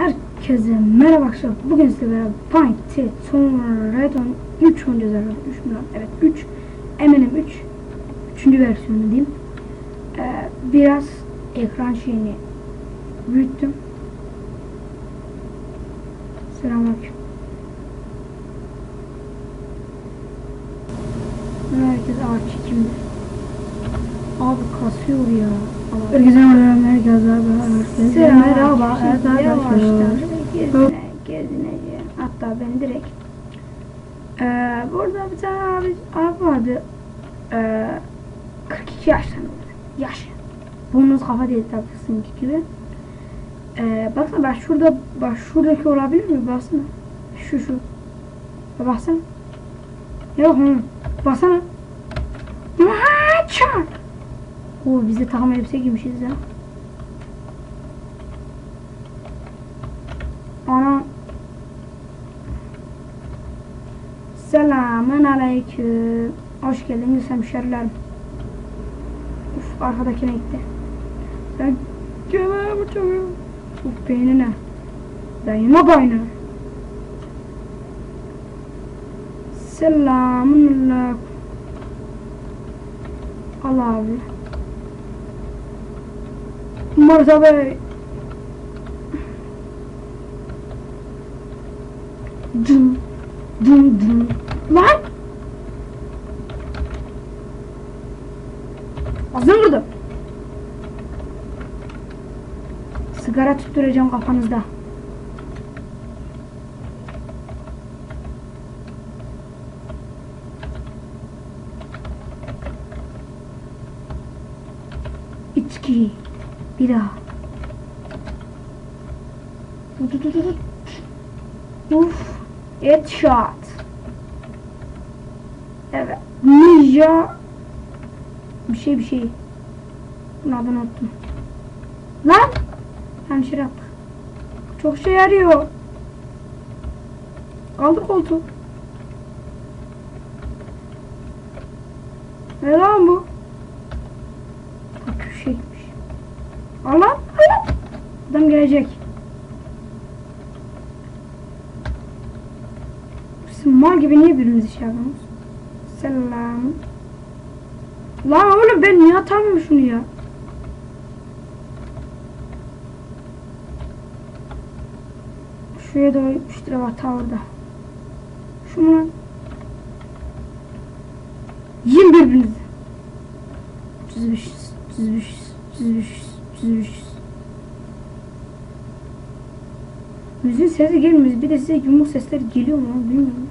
Herkese merhaba arkadaşlar. Bugün sizle beraber Find T sonra Redon 3 oynayacağız arkadaşlar. 3 mü lan? Evet 3. Eminim 3. Üçüncü versiyonu diyeyim. Ee, biraz ekran şeyini büyüttüm. Selamünaleyküm. Herkes ağaç çekimde. Abi kasıyor ya. Herkese merhaba, herkese herkese merhaba arkadaşlar. Gezine, gezineceğim. Hatta ben direkt ee, burada bir tane abi, abi vardı. Ee, 42 yaşlarında. Yaş. Burnunuz kafa değil sizinki gibi. Ee, baksana bak şurada bak şuradaki olabilir mi? Baksana. Şu şu. Baksana. Yok mu? Baksana. Maça. Oo biz de takım elbise giymişiz ya. Selamun aleyküm. Hoş geldiniz hemşerilerim. Uf arkadakine gitti. Sen bu çocuğu. Uf beynine. Beynine beynine. Selamun aleyküm. Allah abi. Marza Bey. Dın dın dın. Lan! Ağzını vurdu. Sigara tutturacağım kafanızda. İçki. Bir tut. Uf. Headshot. Evet. Ninja. Bir şey bir şey. Bunun adını unuttum. Lan. Yere attık. Çok şey yarıyor. Kaldır koltuğu. Ne lan bu? Ha, köşeymiş. Al lan. al lan. Adam gelecek. Siz mal gibi niye birbirinizi şey yapıyorsunuz? Selam. Lan oğlum ben niye atamıyorum şunu ya? Şuraya doğru 3 lira var ta orada. Şu mu lan? Yiyin birbirinizi. 35, 35, 35, 35. Müziğin sesi gelmiyor. Bir de size yumruk sesler geliyor mu? Bilmiyorum.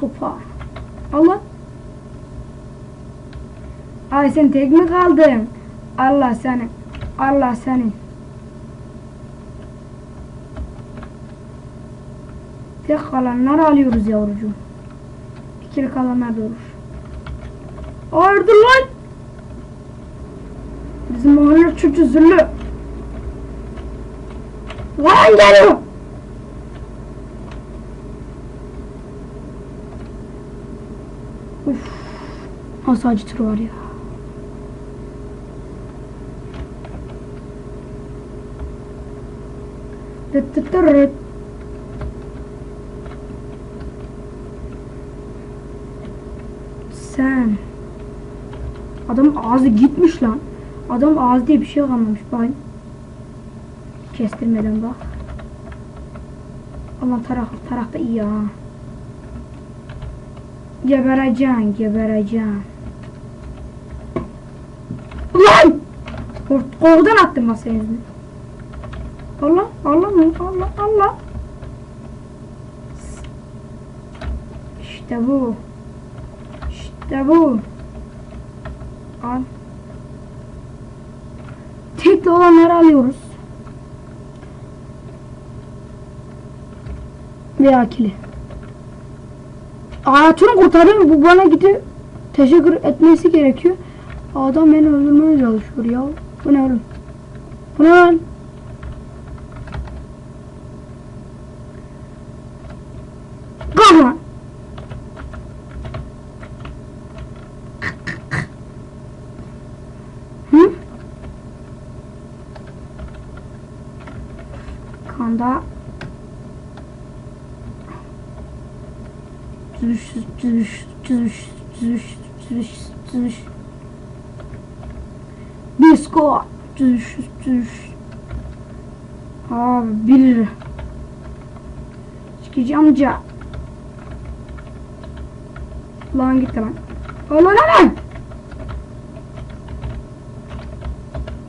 Sopa. Allah. Ay sen tek mi kaldın? Allah seni. Allah seni. Tek kalanları alıyoruz yavrucuğum. İkili kalanlar da olur. Hayırdır lan? Bizim mahalle çocuğu zırlı. Lan geliyor. Uf. Nasıl acıtır var ya. Sen. Adam ağzı gitmiş lan. Adam ağzı diye bir şey kalmamış bak. Kestirmeden bak. Ama taraf tarafta iyi ha. Gebereceksin, gebereceksin. Lan! Kort- Korkudan attım masaya yüzünü. Allah, Allah? Allah, Allah. İşte bu. İşte bu. Al. Tek de olanları alıyoruz. Ve akili. Hayatını kurtarıyorum. Bu bana gidip teşekkür etmesi gerekiyor. Adam beni öldürmeye çalışıyor ya. Bu ne oğlum? Bu ne lan? Kalkma. Hı? Kanda. Düş, düş, düş, düş, düş, düş, düş. Disco, cüzüş, cüzüş. Abi bir Çekici amca. Lan gitti lan. Lan lan lan.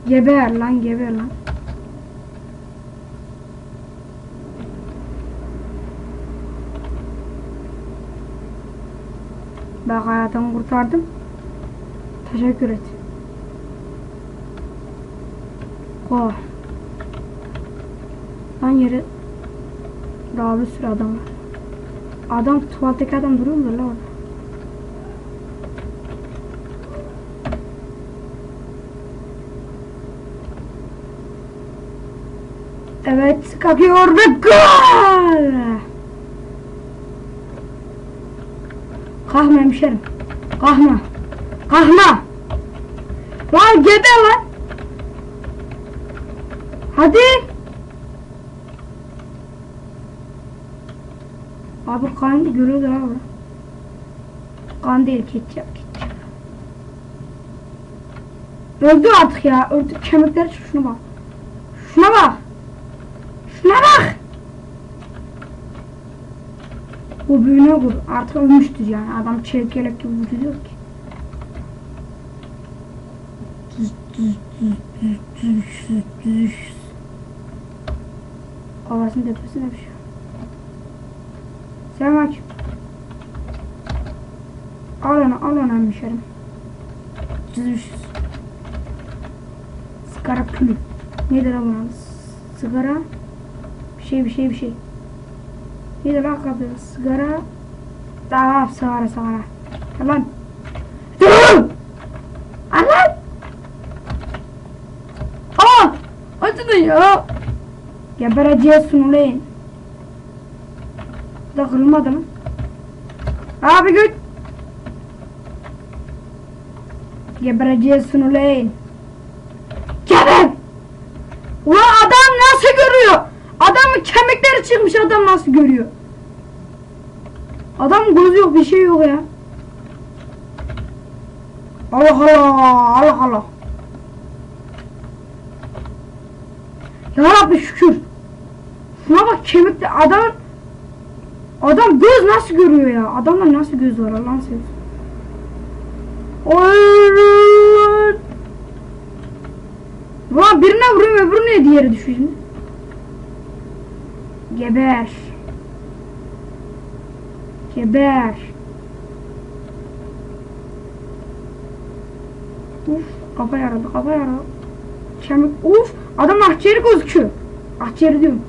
Geber lan geber lan. Bak hayatımı kurtardım. Teşekkür et. Oh. Lan daha bir sürü adam var. Adam tuvaletteki adam duruyor mu lan orada? Evet kapıyı orada gol. Kahme hemşerim. Kahma. Kahma. Lan gebe lan. Hadi. Abi kan görüyorlar abi. Kan değil ketçap ketçap. Öldü artık ya. Öldü. Kemikleri çık- şuna bak. Şuna bak. Şuna bak. Bu büyüğüne vur. Artık ölmüştür yani. Adam çelik yelek gibi vuruyor ki. Düz, düz, düz, düz, düz, düz, düz. Kafasının tepesine bir şey. Sen aç. Al onu, al onu hemşerim. Düz. Sigara külü. Nedir lan bunun? Sigara. Bir şey, bir şey, bir şey. Nedir lan kapı? Sigara. Daha sigara, sigara. Dur! Al lan! Aa! Acıdı ya. Gebereceğiz ulan. Da kırılmadı mı? Abi git. Gebereceğiz ulan. Geber! Ulan adam nasıl görüyor? Adamın kemikleri çıkmış adam nasıl görüyor? Adam gözü yok bir şey yok ya. Allah Allah Allah Allah. Ya Rabbi şükür. Şuna bak kemikte adam Adam göz nasıl görüyor ya? Adamda nasıl göz var Allah'ın. Akciğeri diyorum.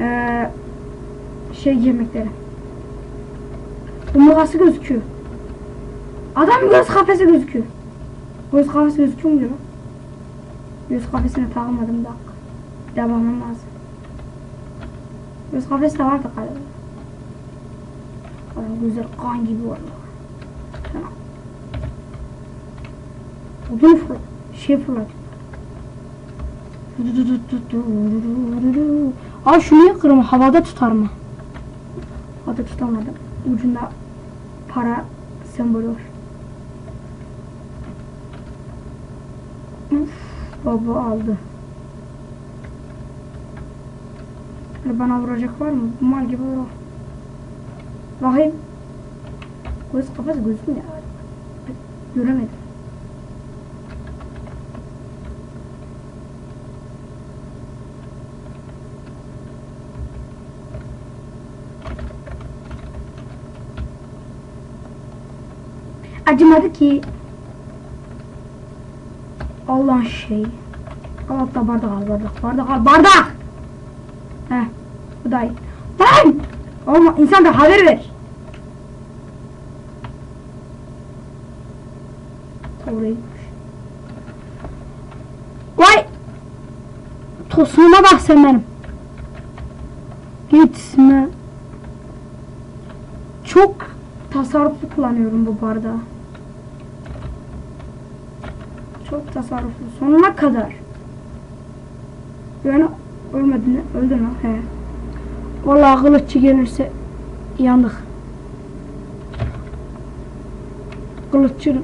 Eee şey yemekleri. Omurgası gözüküyor. Adam göz kafesi gözüküyor. Göz kafesi gözüküyor mu diyor? Göz kafesine takmadım da. Devamım lazım. Göz kafesi de vardı galiba. Adam gözleri kan gibi var. Tamam. Odun fırlat. Şey fırlat. Aa şunu yakarım havada tutar mı? Havada tutamadım. Ucunda para sembolü var. Uf, baba aldı. Böyle bana vuracak var mı? Mal gibi vurur. Bakayım. Göz kafası gözükmüyor. Göremedim. Acımadı ki. Allah'ın şey. Allah da bardak al bardak. Bardak al bardak. Heh. Bu da iyi. Lan! Olma insan da haber ver. Orayı. Vay! Tosuna bak sen benim. Gitme. Çok tasarruflu kullanıyorum bu bardağı. Çok tasarruflu. Sonuna kadar. Yani Ölmedin mi? Öldün lan. He. Vallahi kılıççı gelirse yandık. Kılıççı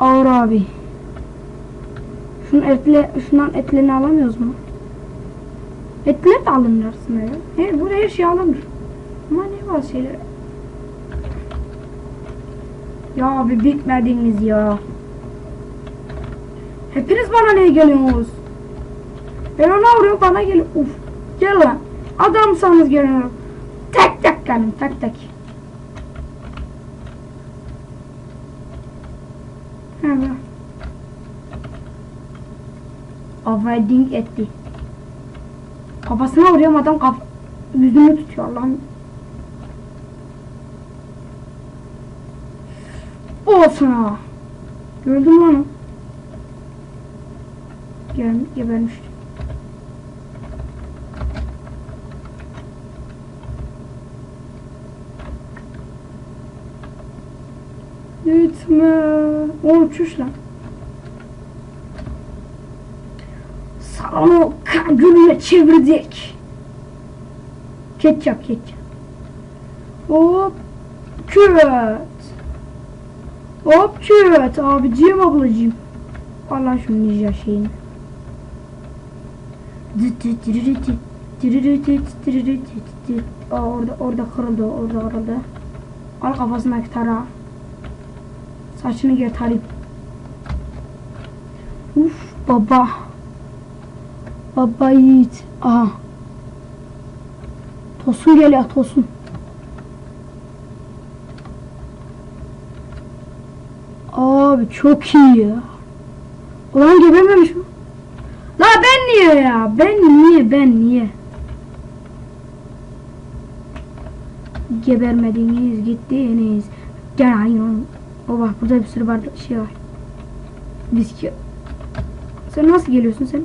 Ağır abi. Şunun etle, şundan etlerini alamıyoruz mu? Etler de alınır aslında ya. He, burada her şey alınır. Ama ne var şeyler? Ya abi bitmediniz ya. Hepiniz bana niye geliyorsunuz? Ben ona vuruyorum bana geliyor. Uf. Gel lan. Adamsanız gelin. Tek tek gelin tek tek. Evet. Dink etti. Kafasına vuruyorum adam kaf yüzünü tutuyor lan. Olsun ha. Gördün mü onu? Gel, gebermişti. Gitme. O uçuş lan. Salonu kan gölüne çevirdik. Ketçap ketçap. Hop. Küt. Hop küt. Abiciğim ablacığım. Allah şu ninja şeyini. Dıt dıt dırırıt dıt. Dırırıt dıt, dırırıt dıt dıt. Aa, orada orada kırıldı orada kırıldı. Al kafasındaki tarağı. Saçını tarayıp. Uf baba. Baba yiğit. Aha. Tosun geliyor tosun. Abi çok iyi ya. Ulan gebermemiş mi? La ben niye ya? Ben niye? Ben niye? Gebermediniz, gittiniz. Gel ayın. O bak burada bir sürü bardak şey var. Viski. Sen nasıl geliyorsun sen?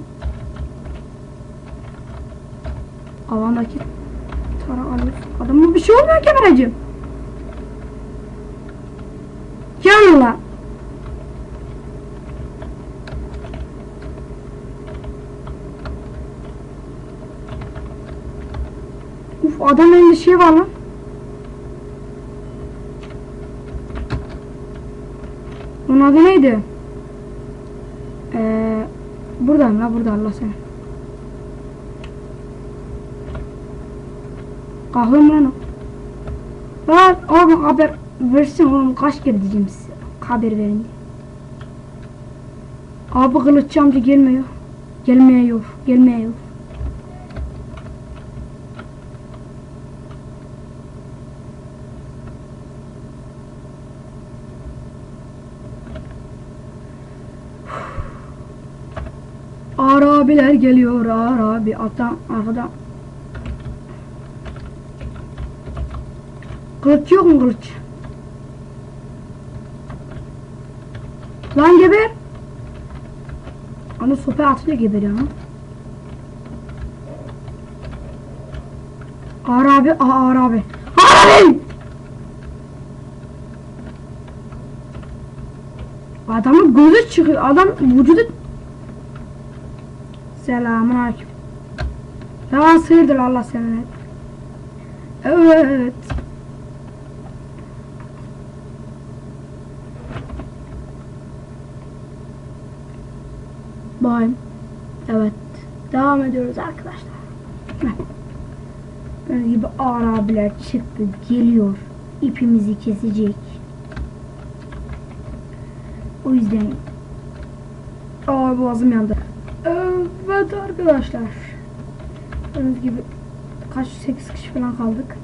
Alandaki tara alıyorsun. Adamın bir şey olmuyor ki Emiracığım. Yan ulan. Uf adam elinde şey var lan. Onun adı neydi? Ee, buradan la burada Allah seni. Kahve mi lan o? Lan oğlum haber versin oğlum kaç kere diyeceğim size. Haber verin diye. Abi kılıççı amca gelmiyor. Gelmiyor. Gelmiyor. Ağır abiler geliyor ağır abi atan arkadan Kılıç yok mu kılıç? Lan geber! Onu sopa atınca geberiyor ha Ağır abi ağır abi. Ağır abi! Adamın gözü çıkıyor adam vücudu Selamun aleyküm. Yalan sıyırdır Allah seni. Evet. Bayım. Evet. Devam ediyoruz arkadaşlar. Gördüğünüz gibi ağır abiler çıktı. Geliyor. İpimizi kesecek. O yüzden Aa boğazım yandı. Evet arkadaşlar. Gördüğünüz gibi kaç 8 kişi falan kaldık.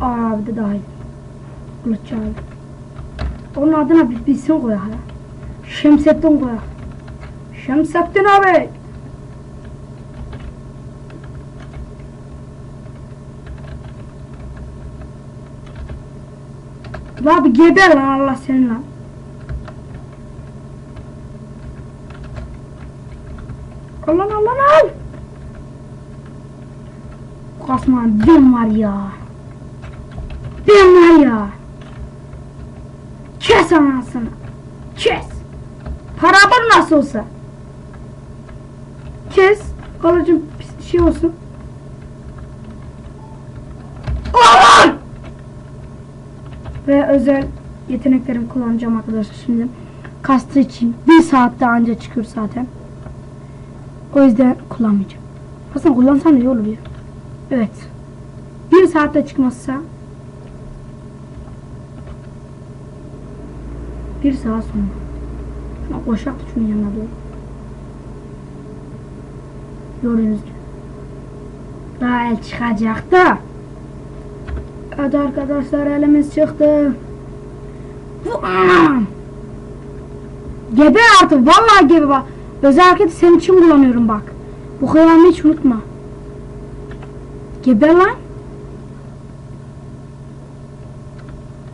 Aa abi de dahil. Kılıççı abi. Onun adına bir, isim koyak ya. Şemsettin koyak. Şemsettin abi. La bir geber lan Allah senin lan. Allah Allah al. Kasman ben var ya. Ben var ya. Kes anasını. Kes. Para var nasıl olsa. kes. Kalıcım şey olsun. Aman! Ve özel yeteneklerimi kullanacağım arkadaşlar şimdi. Kastı için bir saatte anca çıkıyor zaten. O yüzden kullanmayacağım. Aslında kullansam iyi olur ya. Evet. Bir saatte çıkmazsa bir saat sonra. Şuna koşak şunun yanına doğru. Gördüğünüz. Daha el çıkacak da. Hadi arkadaşlar elimiz çıktı. Gebe artık vallahi gebe bak. Özel hareketi senin için kullanıyorum bak. Bu kıyamı hiç unutma. Gebe lan.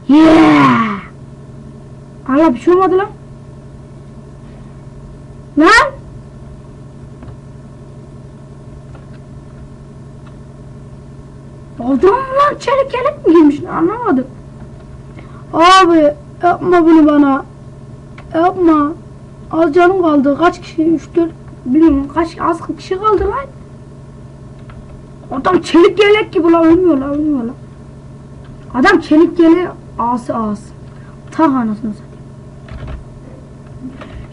Yeah. Allah bir şey olmadı lan. Lan. Adam lan çelik yelek mi giymiş anlamadım. Abi yapma bunu bana. Yapma. Az canım kaldı. Kaç kişi? 3 4 bilmiyorum kaç az kişi kaldı lan. Adam çelik yelek gibi lan ölmüyor lan ölmüyor lan. Adam çelik yeleği ağası ağası. Ta anasını satayım.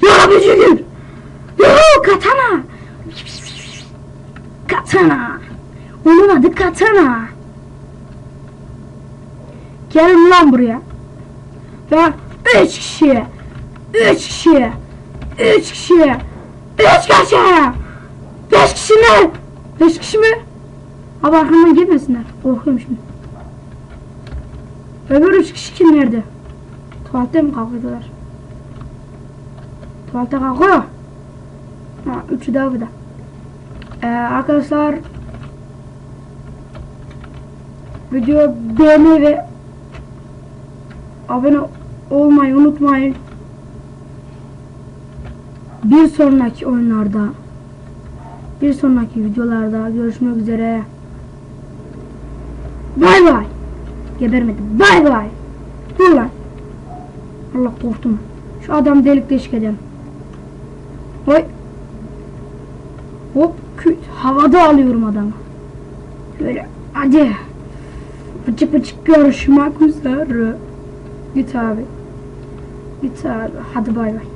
Ya bücür! Ya katana! Katana! Onun adı katana. Gelin lan buraya. Ve üç kişi. Üç kişi. Üç kişi. Üç kişi. Beş kişi mi? Beş kişi mi? Abi arkamdan gelmesinler. Korkuyorum şimdi. Öbür üç kişi kim nerede? Tuvalette mi kalkıyorlar? Tuvalete kalkıyor. Ha, üçü de burada. Ee, arkadaşlar video beğeni ve abone olmayı unutmayın. Bir sonraki oyunlarda bir sonraki videolarda görüşmek üzere. Bay bay. Gebermedim. Bay bay. Dur lan. Allah korktum. Şu adam delik deşik edelim. Oy. Hop kü- havada alıyorum adamı. Böyle hadi. Pıçık pıçık görüşmek üzere. Git abi. Git abi. Hadi bay bay.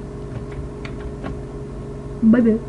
Bay bay.